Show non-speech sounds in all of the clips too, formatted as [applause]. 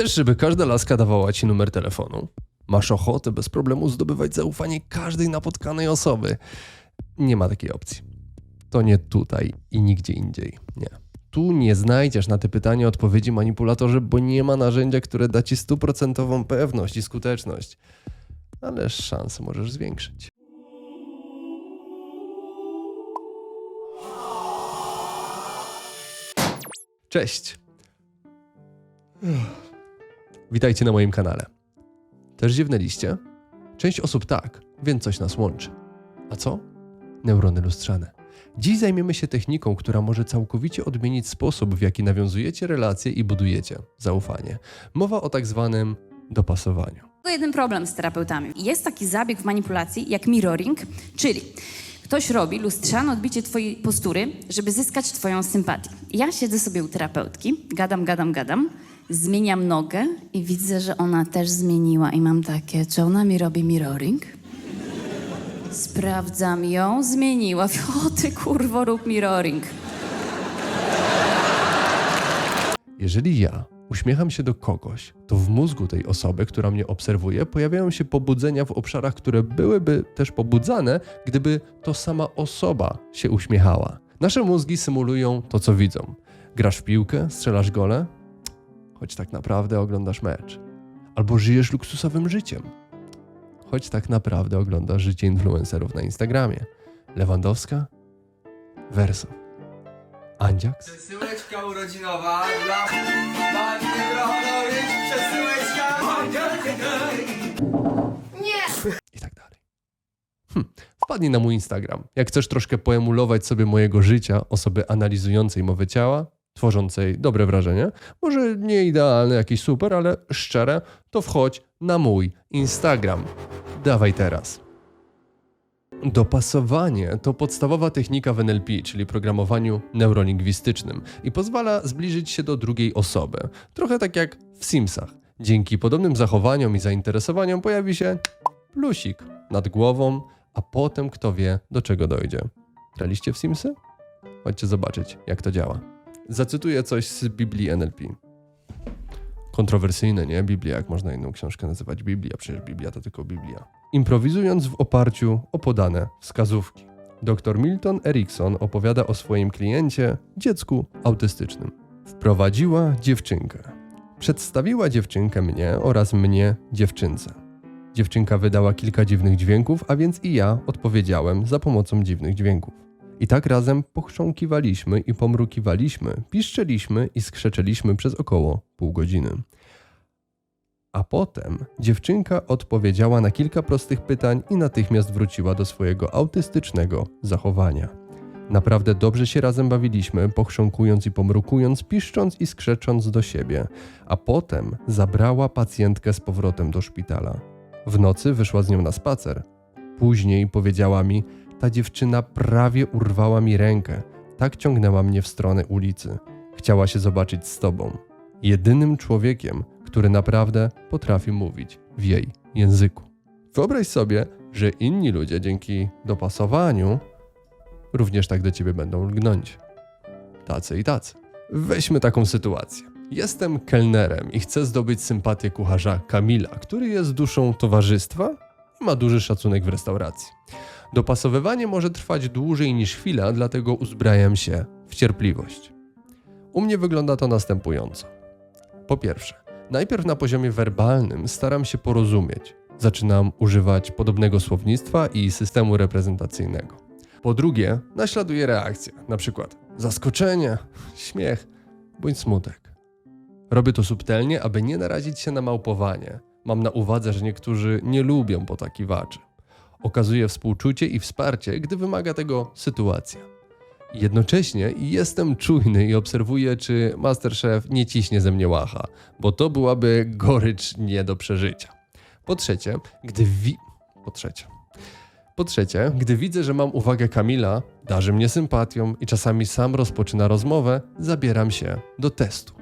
Chcesz, żeby każda laska dawała ci numer telefonu? Masz ochotę bez problemu zdobywać zaufanie każdej napotkanej osoby? Nie ma takiej opcji. To nie tutaj i nigdzie indziej. Nie. Tu nie znajdziesz na te pytania odpowiedzi manipulatorze, bo nie ma narzędzia, które da ci stuprocentową pewność i skuteczność. Ale szanse możesz zwiększyć. Cześć. Witajcie na moim kanale. Też ziewnęliście? Część osób tak, więc coś nas łączy. A co? Neurony lustrzane. Dziś zajmiemy się techniką, która może całkowicie odmienić sposób, w jaki nawiązujecie relacje i budujecie zaufanie. Mowa o tak zwanym dopasowaniu. Tylko jeden problem z terapeutami. Jest taki zabieg w manipulacji jak mirroring, czyli ktoś robi lustrzane odbicie twojej postury, żeby zyskać twoją sympatię. Ja siedzę sobie u terapeutki, gadam, gadam, gadam, zmieniam nogę i widzę, że ona też zmieniła i mam takie, czy ona mi robi mirroring? Sprawdzam ją, zmieniła. [laughs] O ty kurwo, rób mirroring. Jeżeli ja uśmiecham się do kogoś, to w mózgu tej osoby, która mnie obserwuje, pojawiają się pobudzenia w obszarach, które byłyby też pobudzane, gdyby to sama osoba się uśmiechała. Nasze mózgi symulują to, co widzą. Grasz w piłkę, strzelasz gole, choć tak naprawdę oglądasz mecz. Albo żyjesz luksusowym życiem, choć tak naprawdę oglądasz życie influencerów na Instagramie. Lewandowska, Wersow, Andziaks. Przesyłeczka urodzinowa dla pani Bronowicz. Przesyłeczka. i tak dalej. Hm. Wpadnij na mój Instagram. Jak chcesz troszkę poemulować sobie mojego życia, osoby analizującej mowę ciała, tworzącej dobre wrażenie, może nie idealne, jakieś super, ale szczere, to wchodź na mój Instagram. Dawaj teraz. Dopasowanie to podstawowa technika w NLP, czyli programowaniu neurolingwistycznym i pozwala zbliżyć się do drugiej osoby. Trochę tak jak w Simsach. Dzięki podobnym zachowaniom i zainteresowaniom pojawi się plusik nad głową, a potem kto wie, do czego dojdzie. Graliście w Simsy? Chodźcie zobaczyć, jak to działa. Zacytuję coś z Biblii NLP. Kontrowersyjne, nie? Biblia, jak można inną książkę nazywać Biblia? Przecież Biblia to tylko Biblia. Improwizując w oparciu o podane wskazówki. Dr Milton Erickson opowiada o swoim kliencie, dziecku autystycznym. Wprowadziła dziewczynkę. Przedstawiła dziewczynkę mnie oraz mnie dziewczynce. Dziewczynka wydała kilka dziwnych dźwięków, a więc i ja odpowiedziałem za pomocą dziwnych dźwięków. I tak razem pochrząkiwaliśmy i pomrukiwaliśmy, piszczeliśmy i skrzeczeliśmy przez około pół godziny. A potem dziewczynka odpowiedziała na kilka prostych pytań i natychmiast wróciła do swojego autystycznego zachowania. Naprawdę dobrze się razem bawiliśmy, pochrząkując i pomrukując, piszcząc i skrzecząc do siebie, a potem zabrała pacjentkę z powrotem do szpitala. W nocy wyszła z nią na spacer. Później powiedziała mi, ta dziewczyna prawie urwała mi rękę, tak ciągnęła mnie w stronę ulicy. Chciała się zobaczyć z tobą. Jedynym człowiekiem, który naprawdę potrafi mówić w jej języku. Wyobraź sobie, że inni ludzie dzięki dopasowaniu również tak do ciebie będą lgnąć. Tacy i tacy. Weźmy taką sytuację. Jestem kelnerem i chcę zdobyć sympatię kucharza Kamila, który jest duszą towarzystwa i ma duży szacunek w restauracji. Dopasowywanie może trwać dłużej niż chwila, dlatego uzbrajam się w cierpliwość. U mnie wygląda to następująco. Po pierwsze, najpierw na poziomie werbalnym staram się porozumieć. Zaczynam używać podobnego słownictwa i systemu reprezentacyjnego. Po drugie, naśladuję reakcję, na przykład zaskoczenie, śmiech bądź smutek. Robię to subtelnie, aby nie narazić się na małpowanie. Mam na uwadze, że niektórzy nie lubią potakiwaczy. Okazuję współczucie i wsparcie, gdy wymaga tego sytuacja. Jednocześnie jestem czujny i obserwuję, czy Masterchef nie ciśnie ze mnie łacha, bo to byłaby gorycz nie do przeżycia. Po trzecie, gdy wi... Po trzecie. Po trzecie, gdy widzę, że mam uwagę Kamila, darzy mnie sympatią i czasami sam rozpoczyna rozmowę, zabieram się do testu.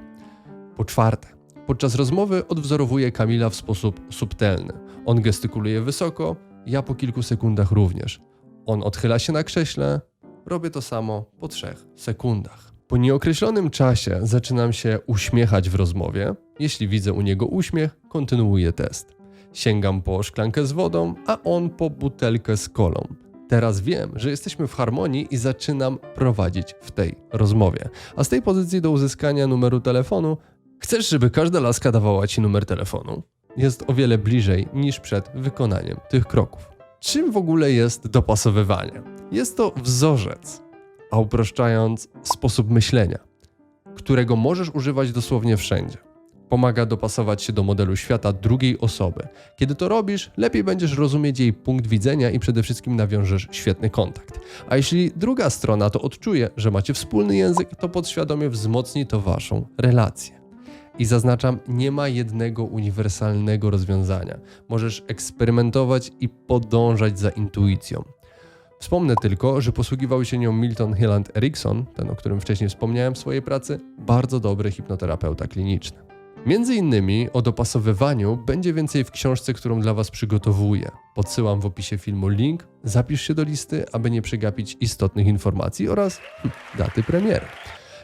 Po czwarte, podczas rozmowy odwzorowuję Kamila w sposób subtelny. On gestykuluje wysoko, ja po kilku sekundach również. On odchyla się na krześle, robię to samo po trzech sekundach. Po nieokreślonym czasie zaczynam się uśmiechać w rozmowie, Jeśli widzę u niego uśmiech, kontynuuję test. Sięgam po szklankę z wodą, a on po butelkę z kolą. Teraz wiem, że jesteśmy w harmonii i zaczynam prowadzić w tej rozmowie. A z tej pozycji do uzyskania numeru telefonu, chcesz, żeby każda laska dawała ci numer telefonu? Jest o wiele bliżej niż przed wykonaniem tych kroków. Czym w ogóle jest dopasowywanie? Jest to wzorzec, a uproszczając, sposób myślenia, którego możesz używać dosłownie wszędzie. Pomaga dopasować się do modelu świata drugiej osoby. Kiedy to robisz, lepiej będziesz rozumieć jej punkt widzenia i przede wszystkim nawiążesz świetny kontakt. A jeśli druga strona to odczuje, że macie wspólny język, to podświadomie wzmocni to waszą relację. I zaznaczam, nie ma jednego uniwersalnego rozwiązania. Możesz eksperymentować i podążać za intuicją. Wspomnę tylko, że posługiwał się nią Milton Hilland Erickson, ten o którym wcześniej wspomniałem w swojej pracy, bardzo dobry hipnoterapeuta kliniczny. Między innymi o dopasowywaniu będzie więcej w książce, którą dla Was przygotowuję. Podsyłam w opisie filmu link, zapisz się do listy, aby nie przegapić istotnych informacji oraz [laughs] daty premiery.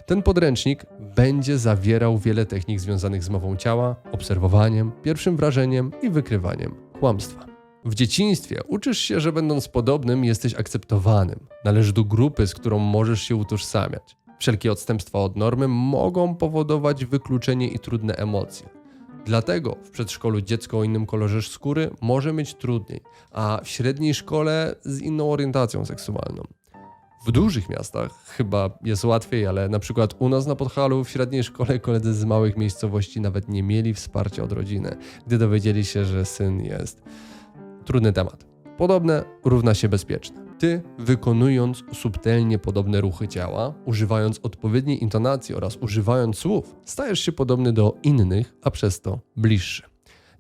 Ten podręcznik będzie zawierał wiele technik związanych z mową ciała, obserwowaniem, pierwszym wrażeniem i wykrywaniem kłamstwa. W dzieciństwie uczysz się, że będąc podobnym jesteś akceptowanym, należysz do grupy, z którą możesz się utożsamiać. Wszelkie odstępstwa od normy mogą powodować wykluczenie i trudne emocje. Dlatego w przedszkolu dziecko o innym kolorze skóry może mieć trudniej, a w średniej szkole z inną orientacją seksualną. W dużych miastach chyba jest łatwiej, ale na przykład u nas na Podhalu w średniej szkole koledzy z małych miejscowości nawet nie mieli wsparcia od rodziny, gdy dowiedzieli się, że syn jest. Trudny temat. Podobne równa się bezpieczne. Ty, wykonując subtelnie podobne ruchy ciała, używając odpowiedniej intonacji oraz używając słów, stajesz się podobny do innych, a przez to bliższy.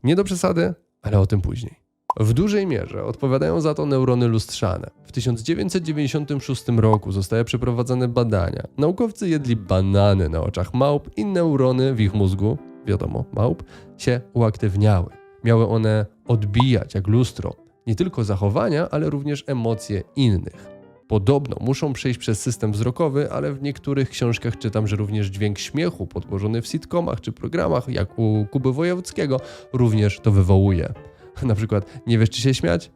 Nie do przesady, ale o tym później. W dużej mierze odpowiadają za to neurony lustrzane. W 1996 roku zostały przeprowadzone badania. Naukowcy jedli banany na oczach małp i neurony w ich mózgu, wiadomo, małp, się uaktywniały. Miały one odbijać jak lustro nie tylko zachowania, ale również emocje innych. Podobno muszą przejść przez system wzrokowy, ale w niektórych książkach czytam, że również dźwięk śmiechu podłożony w sitcomach czy programach, jak u Kuby Wojewódzkiego, również to wywołuje. [laughs] Na przykład, nie wiesz czy się śmiać?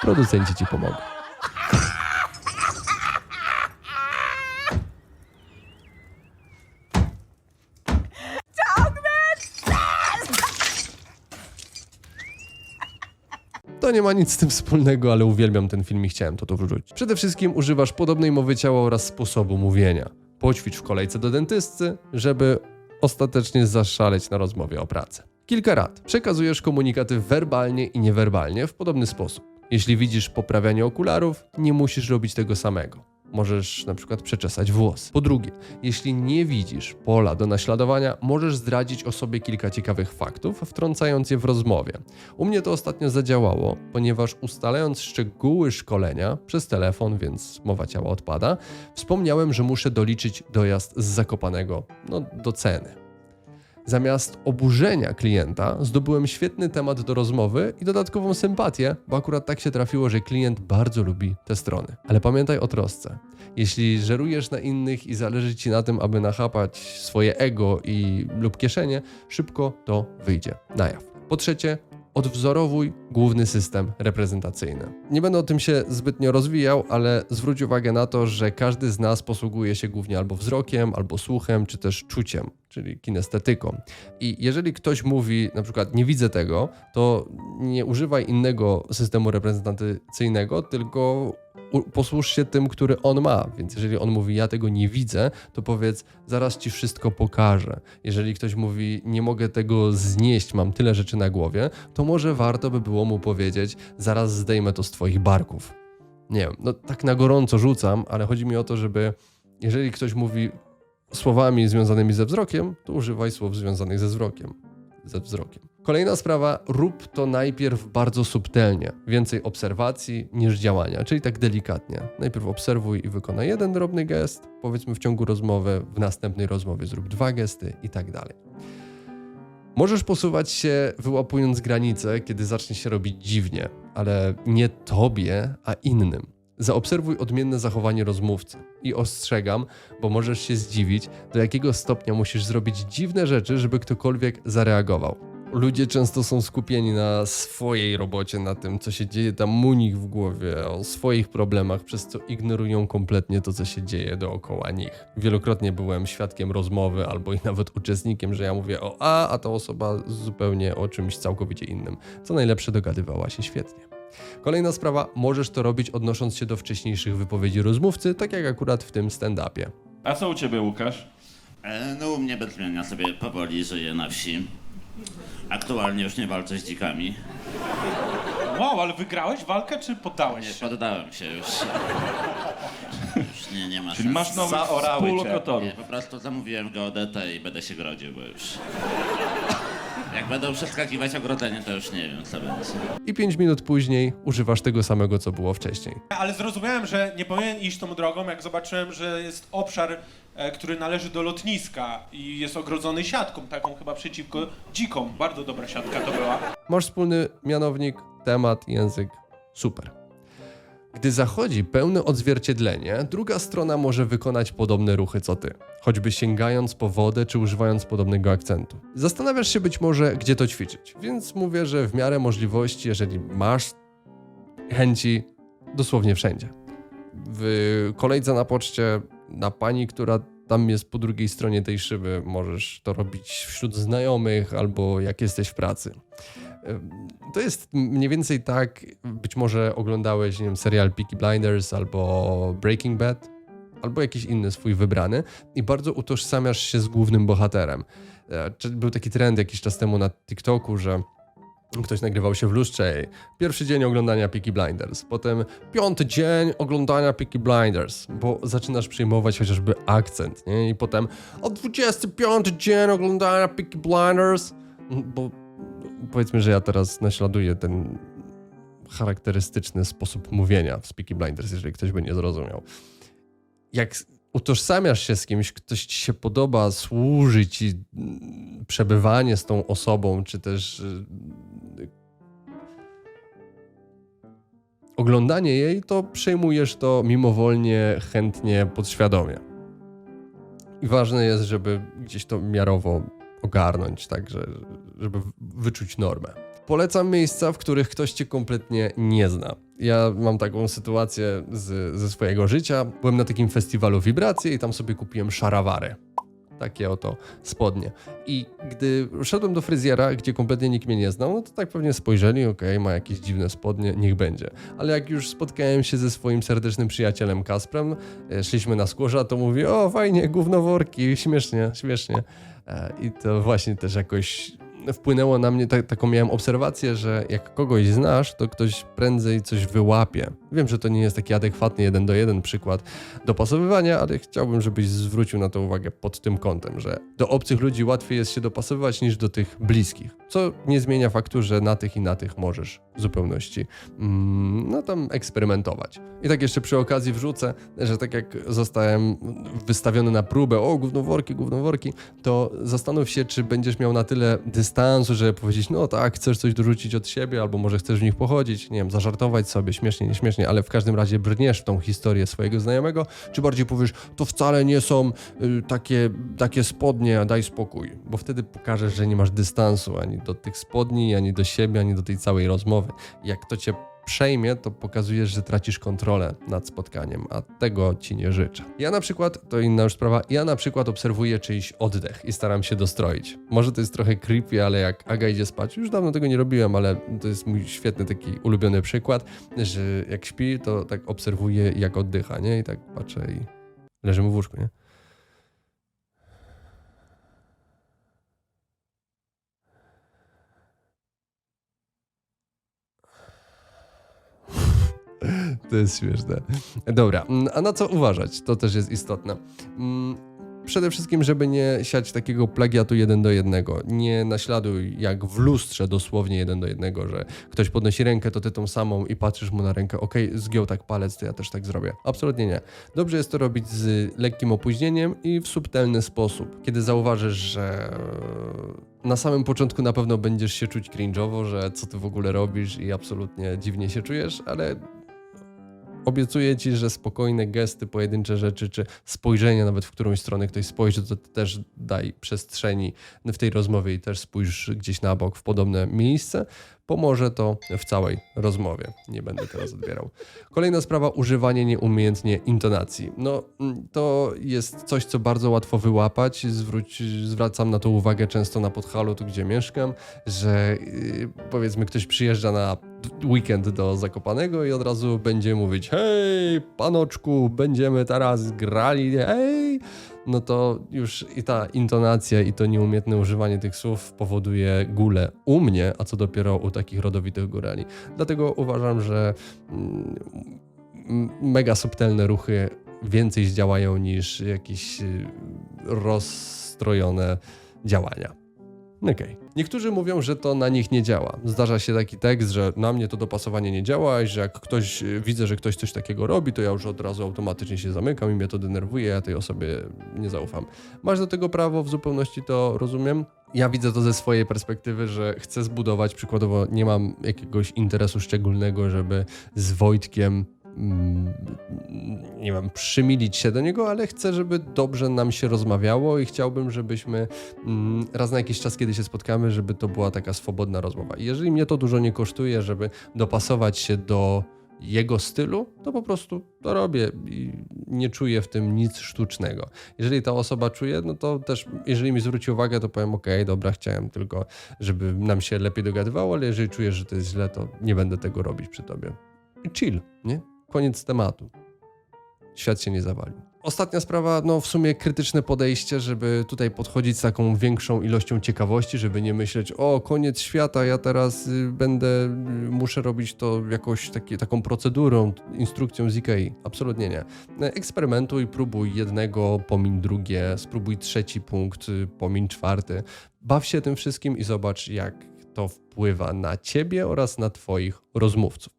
Producenci ci pomogą. To nie ma nic z tym wspólnego, ale uwielbiam ten film i chciałem to tu wrzucić. Przede wszystkim używasz podobnej mowy ciała oraz sposobu mówienia. Poćwicz w kolejce do dentysty, żeby ostatecznie zaszaleć na rozmowie o pracy. Kilka rad. Przekazujesz komunikaty werbalnie i niewerbalnie w podobny sposób. Jeśli widzisz poprawianie okularów, nie musisz robić tego samego. Możesz na przykład przeczesać włosy. Po drugie, jeśli nie widzisz pola do naśladowania, możesz zdradzić o sobie kilka ciekawych faktów, wtrącając je w rozmowie. U mnie to ostatnio zadziałało, ponieważ ustalając szczegóły szkolenia przez telefon, więc mowa ciała odpada, wspomniałem, że muszę doliczyć dojazd z Zakopanego no, do ceny. Zamiast oburzenia klienta zdobyłem świetny temat do rozmowy i dodatkową sympatię, bo akurat tak się trafiło, że klient bardzo lubi te strony. Ale pamiętaj o trosce. Jeśli żerujesz na innych i zależy ci na tym, aby nachapać swoje ego i lub kieszenie, szybko to wyjdzie na jaw. Po trzecie, odwzorowuj główny system reprezentacyjny. Nie będę o tym się zbytnio rozwijał, ale zwróć uwagę na to, że każdy z nas posługuje się głównie albo wzrokiem, albo słuchem, czy też czuciem, czyli kinestetyką. I jeżeli ktoś mówi na przykład nie widzę tego, to nie używaj innego systemu reprezentacyjnego, tylko posłuż się tym, który on ma. Więc jeżeli on mówi ja tego nie widzę, to powiedz zaraz ci wszystko pokażę. Jeżeli ktoś mówi nie mogę tego znieść, mam tyle rzeczy na głowie, to może warto by było mu powiedzieć zaraz zdejmę to z twoich barków. Nie wiem, no tak na gorąco rzucam, ale chodzi mi o to, żeby jeżeli ktoś mówi słowami związanymi ze wzrokiem, to używaj słów związanych ze wzrokiem. Ze wzrokiem. Kolejna sprawa, rób to najpierw bardzo subtelnie. Więcej obserwacji niż działania, czyli tak delikatnie. Najpierw obserwuj i wykonaj jeden drobny gest, powiedzmy w ciągu rozmowy, w następnej rozmowie zrób dwa gesty i tak dalej. Możesz posuwać się wyłapując granice, kiedy zacznie się robić dziwnie, ale nie tobie, a innym. Zaobserwuj odmienne zachowanie rozmówcy. I ostrzegam, bo możesz się zdziwić, do jakiego stopnia musisz zrobić dziwne rzeczy, żeby ktokolwiek zareagował. Ludzie często są skupieni na swojej robocie, na tym, co się dzieje tam u nich w głowie, o swoich problemach, przez co ignorują kompletnie to, co się dzieje dookoła nich. Wielokrotnie byłem świadkiem rozmowy albo i nawet uczestnikiem, że ja mówię o A, a ta osoba zupełnie o czymś całkowicie innym. Co najlepsze, dogadywała się świetnie. Kolejna sprawa, możesz to robić odnosząc się do wcześniejszych wypowiedzi rozmówcy, tak jak akurat w tym stand-upie. A co u ciebie, Łukasz? E, No u mnie bez zmienia sobie powoli żyję na wsi. Aktualnie już nie walczę z dzikami. Wow, ale wygrałeś walkę, czy poddałeś Nie się? poddałem się już. Już nie, nie ma Czyli szans. masz nowych Zaorały cię. współlokatorów. Nie, po prostu zamówiłem geodetę i będę się grodził, bo już... Jak będą przeskakiwać ogrodzenie, to już nie wiem, co będzie. I 5 minut później używasz tego samego, co było wcześniej. Ale zrozumiałem, że nie powinien iść tą drogą, jak zobaczyłem, że jest obszar, e, który należy do lotniska i jest ogrodzony siatką, taką chyba przeciwko dzikom. Bardzo dobra siatka to była. Masz wspólny mianownik, temat, język. Super. Gdy zachodzi pełne odzwierciedlenie, druga strona może wykonać podobne ruchy co ty, choćby sięgając po wodę czy używając podobnego akcentu. Zastanawiasz się być może, gdzie to ćwiczyć, więc mówię, że w miarę możliwości, jeżeli masz chęci, dosłownie wszędzie. W kolejce na poczcie, na pani, która tam jest po drugiej stronie tej szyby, możesz to robić wśród znajomych albo jak jesteś w pracy. To jest mniej więcej tak, być może oglądałeś, nie wiem, serial Peaky Blinders albo Breaking Bad, albo jakiś inny swój wybrany i bardzo utożsamiasz się z głównym bohaterem. E, Był taki trend jakiś czas temu na TikToku, że ktoś nagrywał się w lustrze pierwszy dzień oglądania Peaky Blinders, potem piąty dzień oglądania Peaky Blinders, bo zaczynasz przyjmować chociażby akcent, nie? I potem o 25 dzień oglądania Peaky Blinders, bo powiedzmy, że ja teraz naśladuję ten charakterystyczny sposób mówienia w Peaky Blinders, jeżeli ktoś by nie zrozumiał. Jak utożsamiasz się z kimś, ktoś ci się podoba, służy ci mm, przebywanie z tą osobą, czy też y, oglądanie jej, to przejmujesz to mimowolnie, chętnie, podświadomie. I ważne jest, żeby gdzieś to miarowo ogarnąć, tak, że, żeby wyczuć normę. Polecam miejsca, w których ktoś cię kompletnie nie zna. Ja mam taką sytuację z, ze swojego życia. Byłem na takim festiwalu wibracji i tam sobie kupiłem szarawary. Takie oto spodnie. I gdy szedłem do fryzjera, gdzie kompletnie nikt mnie nie znał, no to tak pewnie spojrzeli, okej, ma jakieś dziwne spodnie, niech będzie. Ale jak już spotkałem się ze swoim serdecznym przyjacielem Kasprem, e, szliśmy na skórza, to mówi, o fajnie, gównoworki, śmiesznie, śmiesznie. E, I to właśnie też jakoś wpłynęło na mnie, tak, taką miałem obserwację, że jak kogoś znasz, to ktoś prędzej coś wyłapie. Wiem, że to nie jest taki adekwatny jeden do jeden przykład dopasowywania, ale chciałbym, żebyś zwrócił na to uwagę pod tym kątem, że do obcych ludzi łatwiej jest się dopasowywać niż do tych bliskich. Co nie zmienia faktu, że na tych i na tych możesz w zupełności mm, no tam eksperymentować. I tak jeszcze przy okazji wrzucę, że tak jak zostałem wystawiony na próbę, o gównoworki, gównoworki, to zastanów się, czy będziesz miał na tyle dystansu, żeby powiedzieć, no tak, chcesz coś dorzucić od siebie, albo może chcesz w nich pochodzić, nie wiem, zażartować sobie, śmiesznie, nieśmiesznie, ale w każdym razie brniesz w tą historię swojego znajomego, czy bardziej powiesz, to wcale nie są y, takie, takie spodnie, daj spokój, bo wtedy pokażesz, że nie masz dystansu ani do tych spodni, ani do siebie, ani do tej całej rozmowy. Jak to cię przejmie, to pokazujesz, że tracisz kontrolę nad spotkaniem, a tego ci nie życzę. Ja na przykład, to inna już sprawa, ja na przykład obserwuję czyjś oddech i staram się dostroić. Może to jest trochę creepy, ale jak Aga idzie spać, już dawno tego nie robiłem, ale to jest mój świetny taki ulubiony przykład, że jak śpi, to tak obserwuję jak oddycha, nie? I tak patrzę i leżymy w łóżku, nie? [laughs] To jest śmieszne. Dobra, mm, a na co uważać? To też jest istotne. Mm, Przede wszystkim, żeby nie siać takiego plagiatu jeden do jednego. Nie naśladuj jak w lustrze dosłownie jeden do jednego, że ktoś podnosi rękę, to ty tą samą i patrzysz mu na rękę, okej, zgiął tak palec, to ja też tak zrobię. Absolutnie nie. Dobrze jest to robić z lekkim opóźnieniem i w subtelny sposób. Kiedy zauważysz, że na samym początku na pewno będziesz się czuć cringe'owo, że co ty w ogóle robisz i absolutnie dziwnie się czujesz, ale obiecuję ci, że spokojne gesty, pojedyncze rzeczy, czy spojrzenie nawet w którąś stronę ktoś spojrzy, to też daj przestrzeni w tej rozmowie i też spójrz gdzieś na bok w podobne miejsce. Pomoże to w całej rozmowie. Nie będę teraz odbierał. Kolejna sprawa, używanie nieumiejętnie intonacji. No, mm, to jest coś, co bardzo łatwo wyłapać. Zwróć, zwracam na to uwagę często na Podhalu, tu gdzie mieszkam, że yy, powiedzmy ktoś przyjeżdża na weekend do Zakopanego i od razu będzie mówić hej, panoczku, będziemy teraz grali, hej, no to już i ta intonacja i to nieumiejętne używanie tych słów powoduje gulę u mnie, a co dopiero u takich rodowitych górali. Dlatego uważam, że mm, mega subtelne ruchy więcej zdziałają niż jakieś y, rozstrojone działania. Okej. Niektórzy mówią, że to na nich nie działa. Zdarza się taki tekst, że na mnie to dopasowanie nie działa i że jak ktoś, y, widzę, że ktoś coś takiego robi, to ja już od razu automatycznie się zamykam i mnie to denerwuje, ja tej osobie nie zaufam. Masz do tego prawo, w zupełności to rozumiem. Ja widzę to ze swojej perspektywy, że chcę zbudować, przykładowo nie mam jakiegoś interesu szczególnego, żeby z Wojtkiem nie wiem, przymilić się do niego, ale chcę, żeby dobrze nam się rozmawiało i chciałbym, żebyśmy mm, raz na jakiś czas, kiedy się spotkamy, żeby to była taka swobodna rozmowa. Jeżeli mnie to dużo nie kosztuje, żeby dopasować się do jego stylu, to po prostu to robię i nie czuję w tym nic sztucznego. Jeżeli ta osoba czuje, no to też, jeżeli mi zwróci uwagę, to powiem, ok, dobra, chciałem tylko, żeby nam się lepiej dogadywało, ale jeżeli czujesz, że to jest źle, to nie będę tego robić przy tobie. Chill, nie? Koniec tematu. Świat się nie zawalił. Ostatnia sprawa, no w sumie krytyczne podejście, żeby tutaj podchodzić z taką większą ilością ciekawości, żeby nie myśleć, o koniec świata, ja teraz y, będę, y, muszę robić to jakoś taki, taką procedurą, instrukcją z IKEA. Absolutnie nie. E, Eksperymentuj, próbuj jednego, pomiń drugie, spróbuj trzeci punkt, y, pomiń czwarty. Baw się tym wszystkim i zobacz, jak to wpływa na ciebie oraz na twoich rozmówców.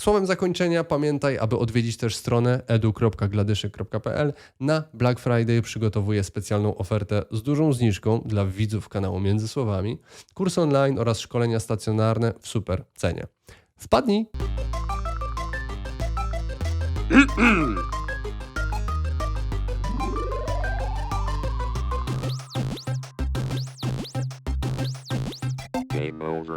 Słowem zakończenia pamiętaj, aby odwiedzić też stronę edu.gladyszy.pl. Na Black Friday przygotowuję specjalną ofertę z dużą zniżką dla widzów kanału Między Słowami, kurs online oraz szkolenia stacjonarne w super cenie. Wpadnij! Game over.